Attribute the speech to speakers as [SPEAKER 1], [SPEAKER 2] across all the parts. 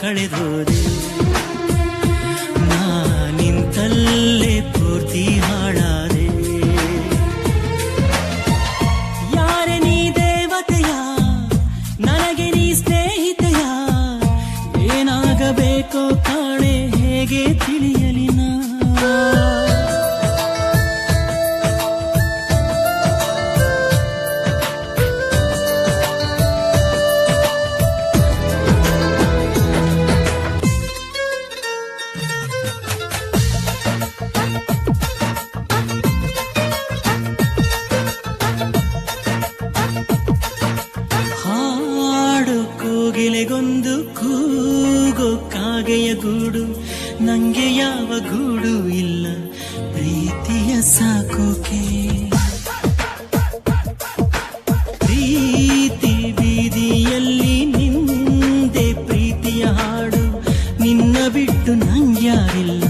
[SPEAKER 1] ಕಳೆದೋದೆ. ಕೋಗಿಲೆಗೊಂದು ಕೂಗೋ ಕಾಗೆಯ ಗೂಡು, ನಂಗೆ ಯಾವ ಗೂಡು ಇಲ್ಲ, ಪ್ರೀತಿಯ ಸಾಕೋಕೆ. ಪ್ರೀತಿ ಬೀದಿಯಲ್ಲಿ ನಿಂದೆ ಪ್ರೀತಿಯ ಹಾಡು, ನಿನ್ನ ಬಿಟ್ಟು ನಂಗ್ಯಾರಿಲ್ಲ.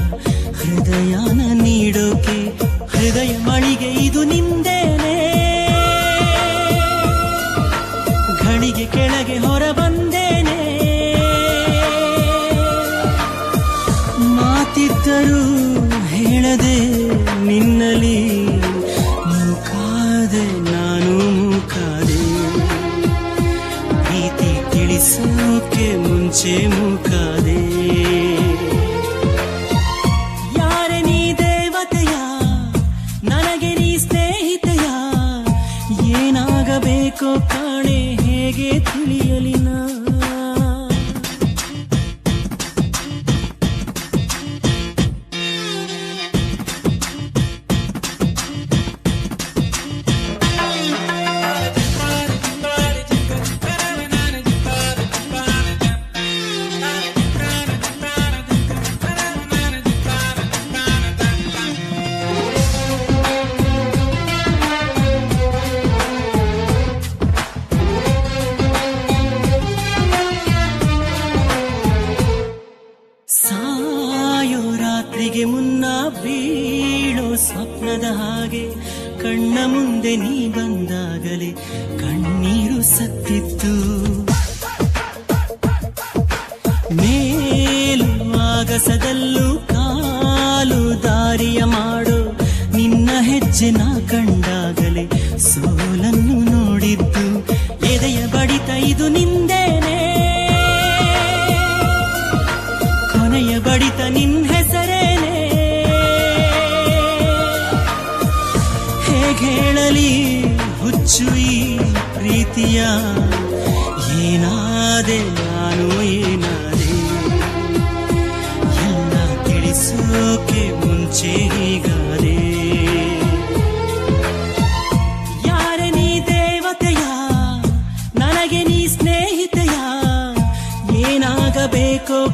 [SPEAKER 1] ಮೂಕಾದೆ ನಾನು ಮೂಕಾದೆ ಪ್ರೀತಿ ತಿಳಿಸೋಕೆ ಮುಂಚೆ ಮುಖಾದೆ. ಯಾರೆ ನೀ ದೇವತೆಯ, ನನಗೆ ನೀ ಸ್ನೇಹಿತೆಯ, ಏನಾಗಬೇಕೋ ಕಾಣೆ, ಹೇಗೆ ತಿಳಿಯಲಿ? ಸಾಯೋ ರಾತ್ರಿಗೆ ಮುನ್ನ ಬೀಳೋ ಸ್ವಪ್ನದ ಹಾಗೆ. ಕಣ್ಣ ಮುಂದೆ ನೀ ಬಂದಾಗಲೇ ಕಣ್ಣೀರು ಸತ್ತಿತ್ತು. ಮೇಲು ಆಗಸದಲ್ಲೂ ಕಾಲು ದಾರಿಯ ಮಾಡೋ. ನಿನ್ನ ಹೆಜ್ಜೆ ನಾ ಕಂಡಾಗಲೇ ಸೋಲನ್ನು ಏನಾದೆ ನಾನು ಏನಾದೆ? ಎಲ್ಲ ತಿಳಿಸೋಕೆ ಮುಂಚೆ ಹೀಗಾದೆ? ಯಾರೆ ನೀ ದೇವತೆಯ? ನನಗೆ ನೀ ಸ್ನೇಹಿತೆಯ? ಏನಾಗಬೇಕೋ